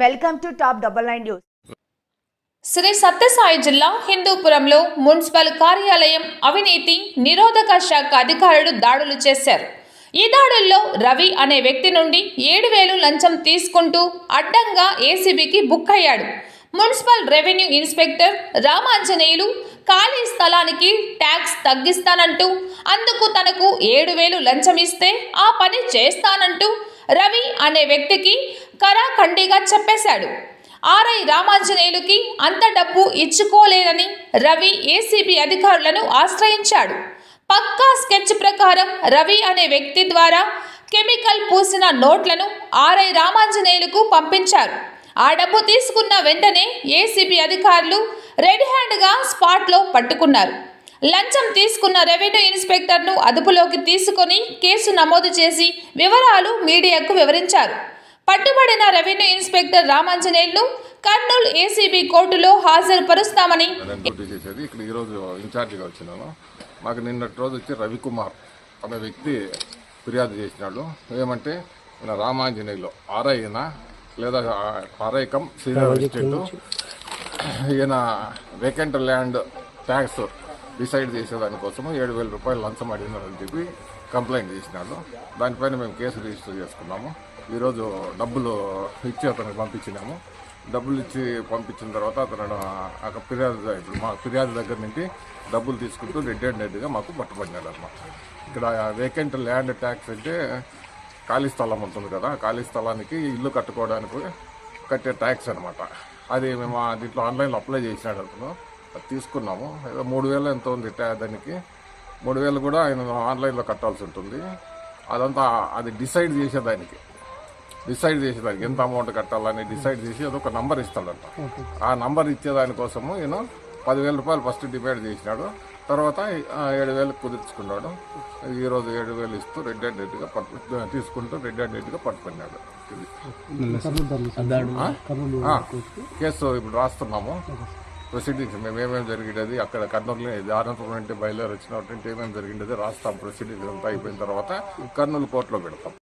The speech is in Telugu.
Welcome to top double nine news. Shri Sathya Sai హిందూపురంలో municipal కార్యాలయం అవినీతి నిరోధక శాఖ అధికారులు దాడులు చేశారు. ఈ దాడుల్లో రవి అనే వ్యక్తి నుండి ఏడు వేలు లంచం తీసుకుంటూ అడ్డంగా ఏసీబీకి బుక్ అయ్యాడు. మున్సిపల్ రెవెన్యూ ఇన్స్పెక్టర్ రామాంజనేయులు ఖాళీ స్థలానికి ట్యాక్స్ తగ్గిస్తానంటూ అందుకు తనకు ఏడు వేలు లంచం ఇస్తే ఆ పని చేస్తానంటూ రవి అనే వ్యక్తికి కరాఖండిగా చెప్పేశాడు. ఆర్ఐ రామాంజనేయులుకి అంత డబ్బు ఇచ్చుకోలేనని రవి ఏసీబీ అధికారులను ఆశ్రయించాడు. పక్కా స్కెచ్ ప్రకారం రవి అనే వ్యక్తి ద్వారా కెమికల్ పూసిన నోట్లను ఆర్ఐ రామాంజనేయులకు పంపించారు. ఆ డబ్బు తీసుకున్న వెంటనే ఏసీబీ అధికారులు రెడ్ హ్యాండ్గా స్పాట్లో పట్టుకున్నారు. లంచం తీసుకున్న రెవెన్యూ ఇన్స్పెక్టర్ను అదుపులోకి తీసుకొని కేసు నమోదు చేసి వివరాలు మీడియాకు వివరించారు. పట్టుబడిన రెవెన్యూ ఇన్స్పెక్టర్ రామాంజనేయులను కర్నూలు ఏసీబీ కోర్టులో హాజరుపరుస్తామని చేసేది. ఇక్కడ ఈరోజు ఇన్ఛార్జిగా వచ్చినాను. మాకు నిన్నటి రోజు వచ్చి రవికుమార్ అనే వ్యక్తి ఫిర్యాదు చేసినాడు. ఏమంటే ఈయన రామాంజనేయులు ఆర్ఐనా లేదా ఆర్ఐ కమ్ సీనియర్ ఎస్టేట్ ఈయన వేకెంట్ ల్యాండ్ ట్యాక్స్ డిసైడ్ చేసేదానికోసం ఏడు వేల రూపాయలు లంచం అడిగినారని చెప్పి కంప్లైంట్ చేసినాడు దానిపైన మేము కేసు రిజిస్టర్ చేసుకున్నాము. ఈరోజు డబ్బులు ఇచ్చి అతనికి పంపించినాము. డబ్బులు ఇచ్చి పంపించిన తర్వాత అతను ఒక ఫిర్యాదు ఇప్పుడు మా ఫిర్యాదు దగ్గర నుంచి డబ్బులు తీసుకుంటూ రెడ్ అండ్ రెడ్గా మాకు పట్టుబడినాడు అనమాట ఇక్కడ వేకెంట్ ల్యాండ్ ట్యాక్స్ అంటే ఖాళీ స్థలం ఉంటుంది కదా ఖాళీ స్థలానికి ఇల్లు కట్టుకోవడానికి కట్టే ట్యాక్స్ అనమాట అది మేము దీంట్లో ఆన్లైన్లో అప్లై చేసినాడు అతను అది తీసుకున్నాము. ఏదో మూడు వేలు ఎంత ఉంది దానికి. మూడు వేలు కూడా ఆయన ఆన్లైన్లో కట్టాల్సి ఉంటుంది. అదంతా అది డిసైడ్ చేసేదానికి. డిసైడ్ చేసేదానికి ఎంత అమౌంట్ కట్టాలని డిసైడ్ చేసి అదొక నంబర్ ఇస్తాడంట. ఆ నంబర్ ఇచ్చేదానికోసము ఈయన పదివేల రూపాయలు ఫస్ట్ డిమాండ్ చేసినాడు. తర్వాత ఏడు వేలు కుదుర్చుకున్నాడు. ఈరోజు ఏడు వేలు ఇస్తూ రెడ్ అండ్ రెడ్గా పట్టు తీసుకుంటూ రెడ్ అండ్ రెడ్గా పట్టుకున్నాడు. కేసు ఇప్పుడు రాస్తున్నాము. ప్రొసీడింగ్స్ మేమేమేమి ఏమేమి జరిగినది అక్కడ కర్నూలు అనంతపురం అంటే బయలుదేరి వచ్చినటువంటి ఏమేమి జరిగినది రాస్తాం ప్రొసీడింగ్స్ అంతా అయిపోయిన తర్వాత కర్నూలు కోర్టులో పెడతాం.